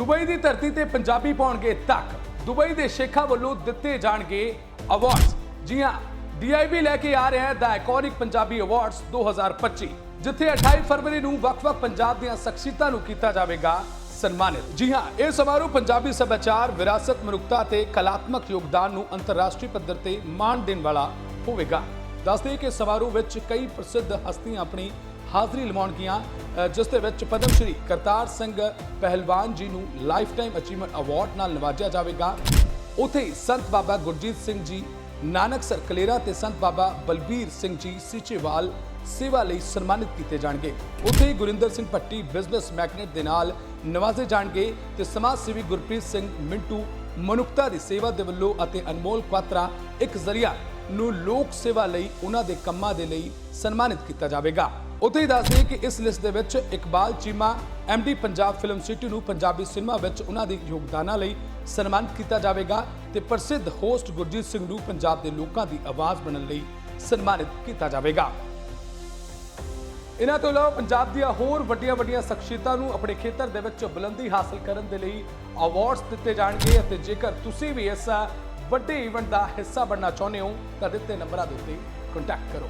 Dubai ਦੀ ਧਰਤੀ ਤੇ ਪੰਜਾਬੀ ਪਾਉਣਗੇ ਤੱਕ। ਦੁਬਈ ਦੇ ਸ਼ੇਖਾਂ ਵੱਲੋਂ ਦਿੱਤੇ ਜਾਣਗੇ ਅਵਾਰਡਸ ਜੀ ਹਾਂ ਡੀਆਈਬੀ ਲੈ ਕੇ ਆ ਰਿਹਾ ਹੈ ਦਾ ਆਈਕੋਨਿਕ ਪੰਜਾਬੀ ਅਵਾਰਡਸ 2025 ਜਿੱਥੇ 28 ਫਰਵਰੀ ਨੂੰ ਵੱਖ-ਵੱਖ ਪੰਜਾਬ ਦੀਆਂ ਸ਼ਖਸੀਅਤਾਂ ਨੂੰ ਕੀਤਾ ਜਾਵੇਗਾ ਸਨਮਾਨਿਤ। ਜੀ ਹਾਂ ਇਹ ਸਮਾਰੋਹ ਪੰਜਾਬੀ ਸੱਭਿਆਚਾਰ, ਵਿਰਾਸਤ, ਮਨੁੱਖਤਾ ਤੇ ਕਲਾਤਮਕ ਯੋਗਦਾਨ ਨੂੰ ਅੰਤਰਰਾਸ਼ਟਰੀ ਪੱਧਰ ਤੇ ਮਾਣ ਦੇਣ ਵਾਲਾ ਹੋਵੇਗਾ। ਦੱਸਦੇ ਕਿ ਸਮਾਰੋਹ ਵਿੱਚ ਕਈ ਪ੍ਰਸਿੱਧ ਹਸਤੀਆਂ ਆਪਣੀ ਹਾਜ਼ਰੀ ਲਵਾਉਣਗੀਆਂ ਅ, ਜਿਸ ਦੇ ਵਿੱਚ ਪਦਮ ਸ਼੍ਰੀ ਕਰਤਾਰ ਸਿੰਘ ਪਹਿਲਵਾਨ ਜੀ ਨੂੰ ਲਾਈਫ ਟਾਈਮ ਅਚੀਵਮੈਂਟ ਅਵਾਰਡ ਨਾਲ ਨਵਾਜਿਆ ਜਾਵੇਗਾ। ਉੱਥੇ ਹੀ ਸੰਤ ਬਾਬਾ ਗੁਰਜੀਤ ਸਿੰਘ ਜੀ ਨਾਨਕਸਰ ਕਲੇਰਾ ਤੇ ਸੰਤ ਬਾਬਾ ਬਲਬੀਰ ਸਿੰਘ ਜੀ ਸੀਚੇਵਾਲ ਸੇਵਾ ਲਈ ਸਨਮਾਨਿਤ ਕੀਤੇ ਜਾਣਗੇ। ਉੱਥੇ ਹੀ ਗੁਰਿੰਦਰ ਸਿੰਘ ਭੱਟੀ ਬਿਜ਼ਨਸ ਮੈਗਨੇਟ ਦੇ ਨਾਲ ਨਵਾਜ਼ੇ ਜਾਣਗੇ ਤੇ ਸਮਾਜ ਸੇਵੀ ਗੁਰਪ੍ਰੀਤ ਸਿੰਘ ਮਿੰਟੂ ਮਨੁੱਖਤਾ ਦੀ ਸੇਵਾ ਦੇ ਵੱਲੋਂ ਅਤੇ ਅਨਮੋਲ ਕੁਆਤਰਾ ਇੱਕ ਜ਼ਰੀਆ ਨੂੰ ਲੋਕ ਸੇਵਾ ਲਈ ਉਹਨਾਂ ਦੇ ਕੰਮਾਂ ਦੇ ਲਈ ਸਨਮਾਨਿਤ ਕੀਤਾ ਜਾਵੇਗਾ। ਉੱਥੇ ਹੀ ਦੱਸਦੇ ਕਿ ਇਸ ਲਿਸਟ ਦੇ ਵਿੱਚ Iqbal Cheema MD Punjab film city ਨੂੰ ਪੰਜਾਬੀ ਸਿਨੇਮਾ ਵਿੱਚ ਉਹਨਾਂ ਦੇ ਯੋਗਦਾਨਾਂ ਲਈ ਸਨਮਾਨਿਤ ਕੀਤਾ ਜਾਵੇਗਾ ਤੇ ਪ੍ਰਸਿੱਧ ਹੋਸਟ ਗੁਰਜੀਤ ਸਿੰਘ ਨੂੰ ਪੰਜਾਬ ਦੇ ਲੋਕਾਂ ਦੀ ਆਵਾਜ਼ ਬਣਨ ਲਈ ਸਨਮਾਨਿਤ ਕੀਤਾ ਜਾਵੇਗਾ। ਇਹਨਾਂ ਤੋਂ ਇਲਾਵਾ ਪੰਜਾਬ ਦੀਆਂ ਹੋਰ ਵੱਡੀਆਂ ਵੱਡੀਆਂ ਸ਼ਖਸੀਅਤਾਂ ਨੂੰ ਆਪਣੇ ਖੇਤਰ ਦੇ ਵਿੱਚ ਬੁਲੰਦੀ ਹਾਸਲ ਕਰਨ ਦੇ ਲਈ ਅਵਾਰਡਸ ਦਿੱਤੇ ਜਾਣਗੇ ਅਤੇ ਜੇਕਰ ਤੁਸੀਂ ਵੀ ਇਸ ਵੱਡੇ ਇਵੈਂਟ ਦਾ ਹਿੱਸਾ ਬਣਨਾ ਚਾਹੁੰਦੇ ਹੋ ਤਾਂ ਦਿੱਤੇ ਨੰਬਰਾਂ ਦੇ ਉੱਤੇ ਕੰਟੈਕਟ ਕਰੋ।